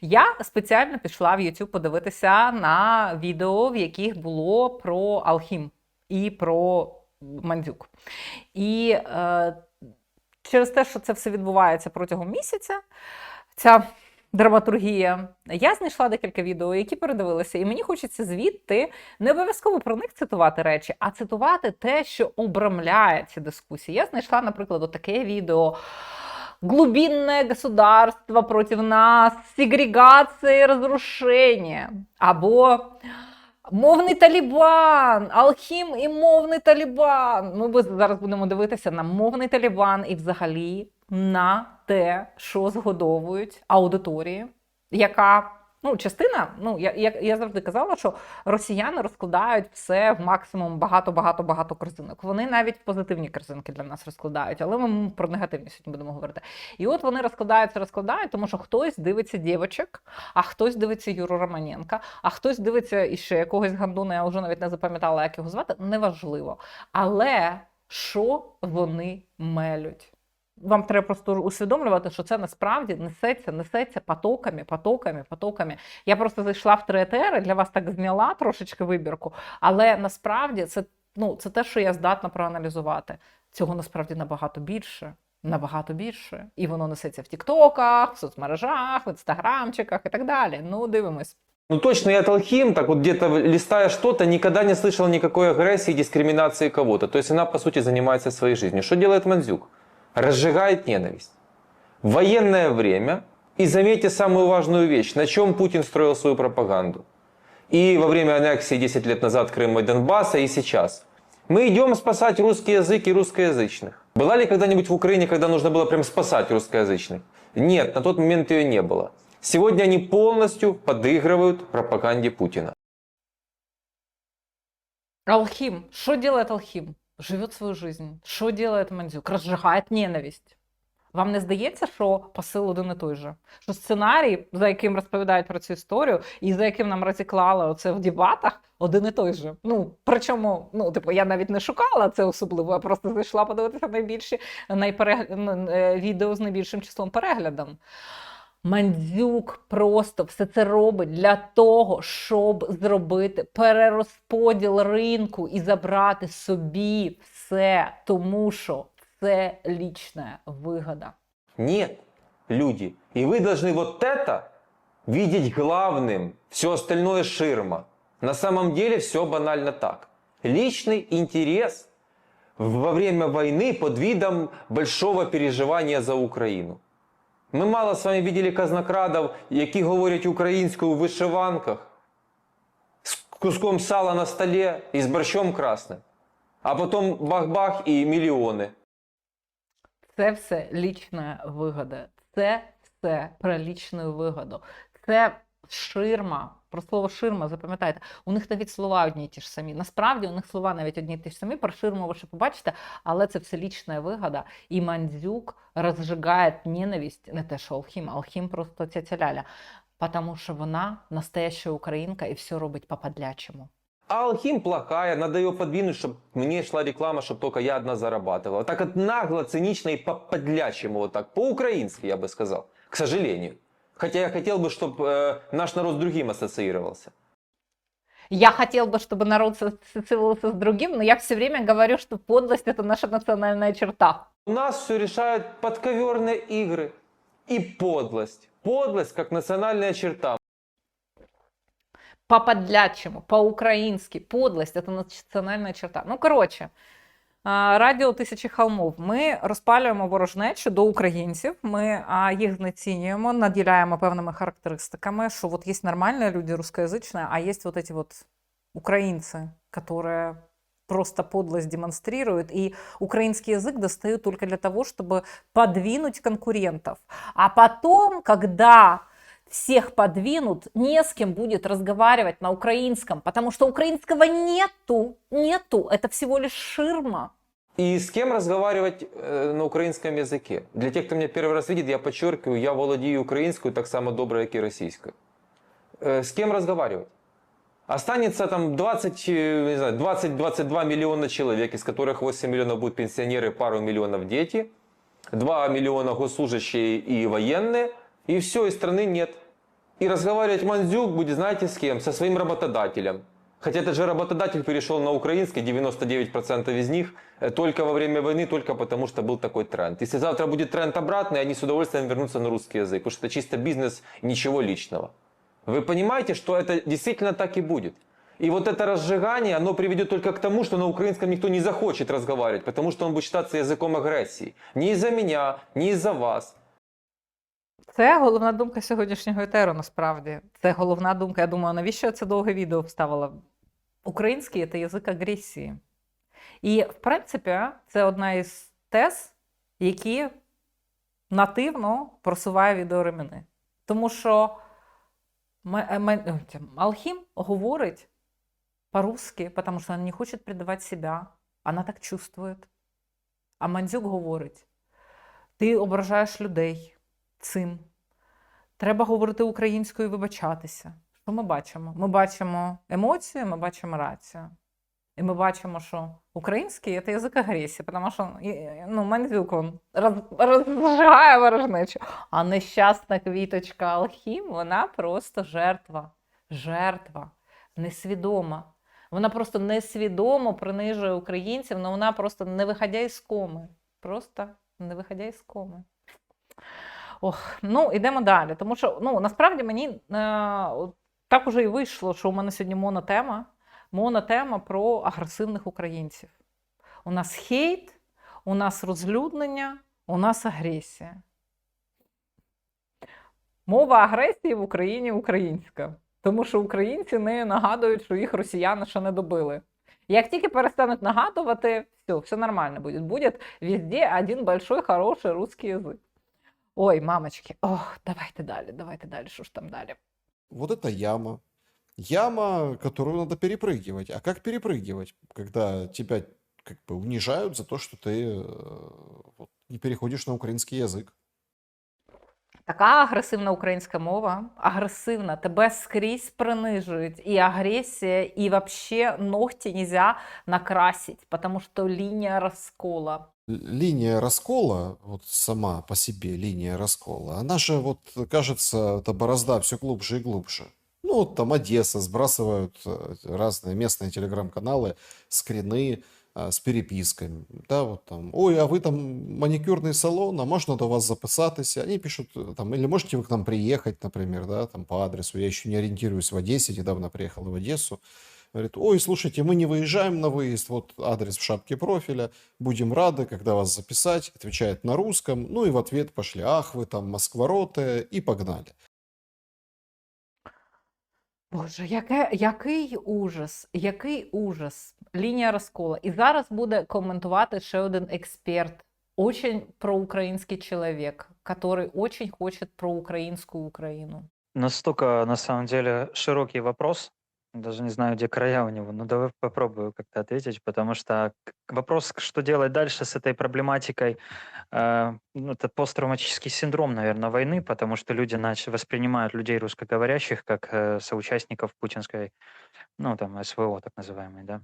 Я спеціально пішла в YouTube подивитися на відео, в яких було про Алхім і про Мандзюк. І е, через те, що це все відбувається протягом місяця, ця драматургія, я знайшла декілька відео, які передивилися, і мені хочеться звідти не обов'язково про них цитувати речі, а цитувати те, що обрамляє ці дискусії. Я знайшла, наприклад, таке відео. Глубинное государство против нас, сегрегация и разрушение. Або мовний Талібан, Алхім і мовний Талібан. Ми зараз будемо дивитися на мовний Талібан і взагалі на те, що згодовують аудиторії, яка. Ну, частина, ну я, я, я завжди казала, що росіяни розкладають все в максимум багато-багато-багато корзинок. Вони навіть позитивні корзинки для нас розкладають, але ми про негативні сьогодні будемо говорити. І от вони розкладаються, розкладають, тому що хтось дивиться дівочок, а хтось дивиться Юру Романенка, а хтось дивиться іще якогось гандуна, я вже навіть не запам'ятала, як його звати. Неважливо. Але що вони мелють? Вам треба просто усвідомлювати, що це насправді несеться, несеться потоками, потоками, потоками. Я просто зайшла в три етери, для вас так зняла трошечки вибірку, але насправді це, ну, це те, що я здатна проаналізувати. Цього насправді набагато більше. Набагато більше. І воно несеться в Тіктоках, в соцмережах, в інстаграмчиках і так далі. Ну, дивимось. Ну точно я Талхим, так вот где-то листая что-то, никогда не слышал никакой агрессии дискриминации кого-то. То есть она, по сути, занимается своей жизнью. Что делает Мандзюк? Разжигает ненависть. Военное время, и заметьте самую важную вещь, на чем Путин строил свою пропаганду. И во время аннексии 10 лет назад Крыма и Донбасса, и сейчас. Мы идем спасать русский язык и русскоязычных. Была ли когда-нибудь в Украине, когда нужно было прям спасать русскоязычных? Нет, на тот момент ее не было. Сегодня они полностью подыгрывают пропаганде Путина. Алхим. Что делает Алхим? Живет свою жизнь. Що делает Мандзюк? Розжигає ненависть. Вам не здається, що посил один і той же? Що сценарій, за яким розповідають про цю історію, і за яким нам розіклали оце в дебатах, один і той же. Ну, причому, ну, типу, я навіть не шукала це особливо, я просто зайшла подивитися найбільші найперег... ну, е, відео з найбільшим числом переглядом. Мандзюк просто все це робить для того, щоб зробити перерозподіл ринку і забрати собі все, тому що це лічна вигода. Нет, люди. И вы должны вот это видеть главным. Все остальное ширма. На самом деле все банально так. Личный интерес во время войны под видом большого переживания за Україну. Ми мало з вами видели казнокрадов, які говорять українською у вишиванках, з куском сала на столі і з борщом красним. А потім бах-бах і мільйони. Це все лічна вигода. Це все про лічну вигоду. Це ширма. Про слово ширма, запам'ятайте, у них навіть слова одні й ті ж самі. Насправді у них слова навіть одні й ті ж самі. Про ширму ви ще побачите, але це все лічна вигода. І Мандзюк розжигає ненависть, не те, що Алхім, Алхім просто ця ляля. Тому що вона настояща українка і все робить по-подлячому. А Алхим плохая, надо ее подвинуть, чтобы мне шла реклама, чтобы только я одна зарабатывала. Так вот нагло, цинично и по-подлячему, вот так, по-украински, я бы сказал, к сожалению. Хотя я хотел бы, чтобы наш народ с другим ассоциировался. Я хотел бы, чтобы народ ассоциировался с другим, но я все время говорю, что подлость – это наша национальная черта. У нас все решают подковерные игры и подлость. Подлость как национальная черта. По-подлячому, по-українськи. Подлость – це національна черта. Ну, коротше, а, радіо Тисячі холмов. Ми розпалюємо ворожнечу до українців, ми а, їх знецінюємо, наділяємо певними характеристиками, що от є нормальні люди русскоязичні, а є вот эти вот украинцы, которые просто подлость демонстрируют, и украинский язык достают только для того, чтобы подвинуть конкурентов. А потом, когда всех подвинут, не с кем будет разговаривать на украинском, потому что украинского нету, нету, это всего лишь ширма. И с кем разговаривать э, на украинском языке? Для тех, кто меня первый раз видит, я подчеркиваю, я владею украинскую так само добро, как и российской. Э, с кем разговаривать? Останется там 20, э, не знаю, 20-22 миллиона человек, из которых 8 миллионов будут пенсионеры, пару миллионов дети, 2 миллиона госслужащие и военные, и все, и страны нет. И разговаривать Мандзюк будет, знаете, с кем? Со своим работодателем. Хотя этот же работодатель перешел на украинский, 99% из них, э, только во время войны, только потому что был такой тренд. Если завтра будет тренд обратный, они с удовольствием вернутся на русский язык, потому что это чисто бизнес, ничего личного. Вы понимаете, что это действительно так и будет? И вот это разжигание, оно приведет только к тому, что на украинском никто не захочет разговаривать, потому что он будет считаться языком агрессии. Не из-за меня, не из-за вас. Це головна думка сьогоднішнього етеру, насправді. Це головна думка. Я думаю, навіщо я це довге відео вставила? Український це язик агресії. І, в принципі, це одна із тез, які нативно просуває відеореміни. Тому що е, е, Алхим говорить по-русски, потому что она не хочет предавать себя. Она так чувствует. А Мандзюк говорить: ти ображаєш людей цим. Треба говорити українською і вибачатися. Що ми бачимо? Ми бачимо емоції, ми бачимо рацію. І ми бачимо, що український це язик агресії, тому що ну, Мандзюк розжигає ворожнечу. А нещасна квіточка Алхім, вона просто жертва. Жертва. Несвідома. Вона просто несвідомо принижує українців, але вона просто не виходя із коми. Просто не виходя із коми. Ох, ну ідемо далі. Тому що ну, насправді мені е, так уже і вийшло, що у мене сьогодні монотема. Монотема про агресивних українців. У нас хейт, у нас розлюднення, у нас агресія. Мова агресії в Україні українська. Тому що українці нею нагадують, що їх росіяни ще не добили. Як тільки перестануть нагадувати, все, все нормально буде. Буде везде один большой хороший русский язик. Ой, мамочки, ох, давайте далі, давайте далі. Що ж там далі? Вот это яма. Яма, которую надо перепрыгивать. А как перепрыгивать, когда тебя как бы унижают за то, что ты э, вот, не переходишь на украинский язык? Така агресивна українська мова, агресивна, тебе скрізь принижують. І агресія, і вообще ногті нельзя накрасить, потому что лінія розкола. Л- Линия раскола, вот сама по себе линия раскола, она же вот, кажется, эта борозда все глубже и глубже. Ну, вот там Одесса, сбрасывают э, разные местные телеграм-каналы, скрины э, с переписками. Да, вот там, ой, а вы там маникюрный салон, а можно до вас записаться? Они пишут э, там, или можете вы к нам приехать, например, да, там по адресу. Я еще не ориентируюсь в Одессе, недавно приехал в Одессу. Говорит, ой, слушайте, мы не выезжаем на выезд, вот адрес в шапке профиля, будем рады, когда вас записать, отвечает на русском, ну и в ответ пошли, ах, вы там москвороты, и погнали. Боже, яке, який ужас, який ужас. Лінія розкола. І зараз буде коментувати ще один експерт, очень проукраїнський чоловік, який очень хоче проукраїнську Україну. Настолько, на самом деле, широкий вопрос. Даже не знаю, где края у него. Но давай попробую как-то ответить, потому что вопрос, что делать дальше с этой проблематикой, э, ну, это посттравматический синдром, наверное, войны, потому что люди начали воспринимают людей русскоговорящих как э, соучастников путинской, ну, там, СВО, так называемой, да.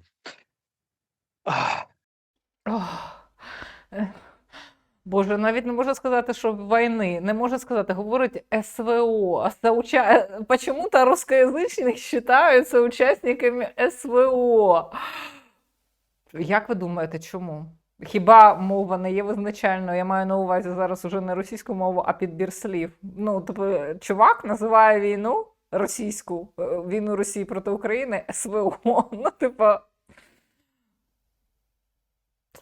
Ах. Боже, навіть не можу сказати, що війни, не можу сказати, говорить СВО. Соуча... Почему-то русскоязичних вважаються учасниками СВО. Як ви думаєте, чому? Хіба мова не є визначальною? Я маю на увазі зараз уже не російську мову, а підбір слів. Ну, тобто, чувак називає війну російську, е, війну Росії проти України СВО. Ну, типу,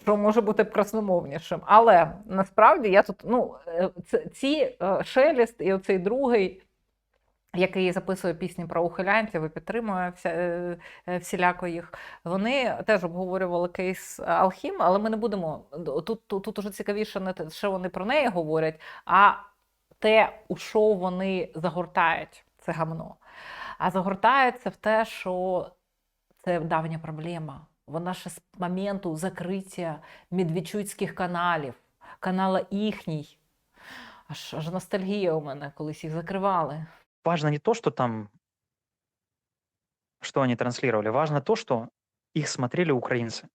що може бути красномовнішим. Але насправді я тут, ну, е, ці е, шелест і оцей другий, який записує пісні про ухилянців і підтримує вся, е, всіляко їх, вони теж обговорювали кейс Алхім, але ми не будемо. Тут, тут, тут уже цікавіше не те, що вони про неї говорять, а те, у що вони загортають це гамно. А загортається в те, що це давня проблема Вона ще з моменту закриття медведчуцьких каналів, канала їхній. Аж, аж ностальгія у мене, колись їх закривали. важно не то, что там, что они транслировали, важно то, что их смотрели украинцы.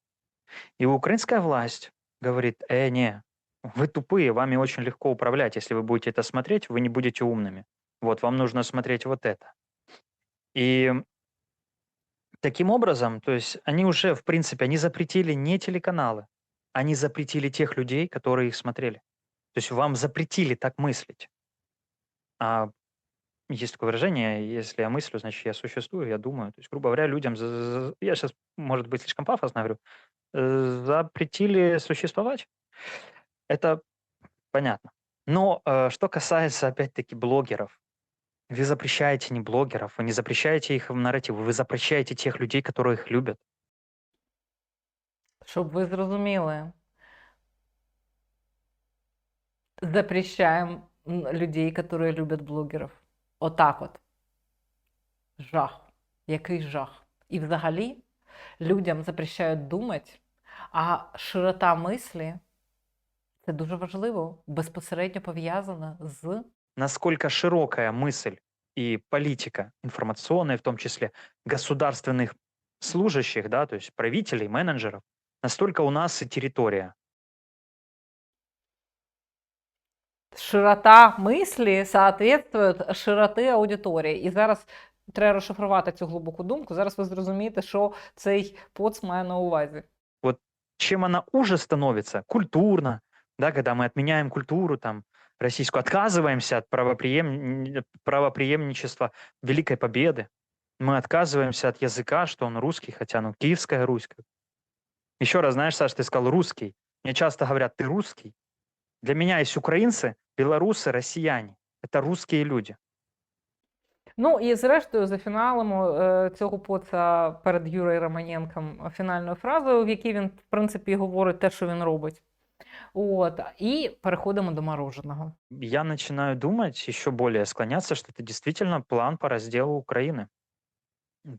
И украинская власть говорит, э, не, вы тупые, вами очень легко управлять. Если вы будете это смотреть, вы не будете умными. Вот, вам нужно смотреть вот это. И таким образом, то есть они уже, в принципе, они запретили не телеканалы, они запретили тех людей, которые их смотрели. То есть вам запретили так мыслить. А есть такое выражение, если я мыслю, значит, я существую, я думаю. То есть, грубо говоря, людям, я сейчас, может быть, слишком пафосно говорю, э, запретили существовать. Это понятно. Но э, что касается, опять-таки, блогеров, вы запрещаете не блогеров, вы не запрещаете их нарратив, вы запрещаете тех людей, которые их любят. Щоб ви зрозуміли, запрещаем м, людей, которые любят блогерів. Отак от. Жах. Який жах. І взагалі людям запрещають думати, а широта мислі це дуже важливо, безпосередньо пов'язана з Насколько широкая мысль и политика информационная, в том числе государственных служащих, да, то есть правителей, менеджеров, настолько у нас и территория. широта мислі соответствує широти аудиторії. І зараз треба розшифрувати цю глибоку думку. Зараз ви зрозумієте, що цей поц має на увазі. чем она уже становится культурно, да, когда мы отменяем культуру там российскую, отказываемся от правоприем... правоприемничества Великой Победы, мы отказываемся от языка, что он русский, хотя ну киевская Русь. как. Еще раз, знаешь, Саш, ты сказал русский. Мне часто говорят, ты русский. Для меня есть украинцы, белорусы, россияне. Это русские люди. Ну і зрештою зафіналимо е, цього поца перед Юрою Романенком фінальною фразою, в якій він, в принципі, говорить те, що він робить. От, і переходимо до мороженого. Я начинаю думать, еще более склоняться, что это действительно план по разделу Украины.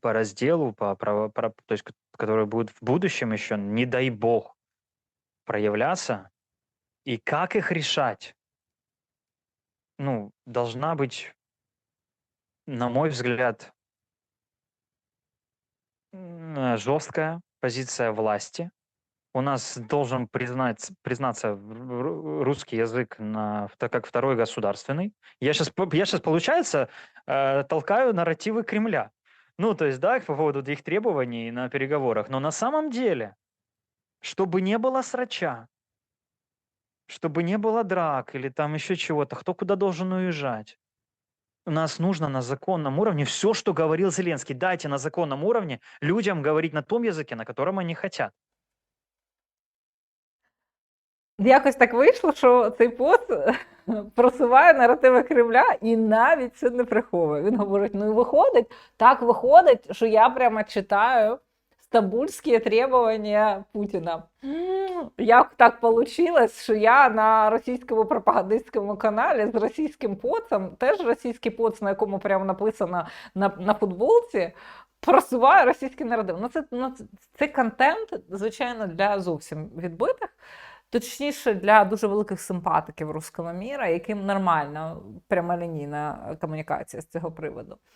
По разделу, по, право- про- то есть, ко- который будет в будущем еще, не дай бог, проявляться. И как их решать? Ну, должна быть, на мой взгляд, жесткая позиция власти. У нас должен признать, признаться русский язык на, как второй государственный. Я сейчас, я сейчас получается, э, толкаю нарративы Кремля. Ну, то есть, да, по поводу их требований на переговорах. Но на самом деле, чтобы не было срача, чтобы не было драк или там еще чего-то, кто куда должен уезжать. У нас нужно на законном уровне все, что говорил Зеленский. Дайте на законном уровне людям говорить на том языке, на котором они хотят. Якось так вийшло, що цей пост просуває наративи Кремля і навіть це не приховує. Він говорить: ну і виходить, так виходить, що я прямо читаю стамбульські требування Путіна. Як так вийшло, що я на російському пропагандистському каналі з російським поцем, теж російський поц, на якому прямо написано на, на футболці, просуває російський наратив. Ну, це, ну, це, контент, звичайно, для зовсім відбитих. Точніше, для дуже великих симпатиків руського міра, яким нормальна прямолінійна комунікація з цього приводу.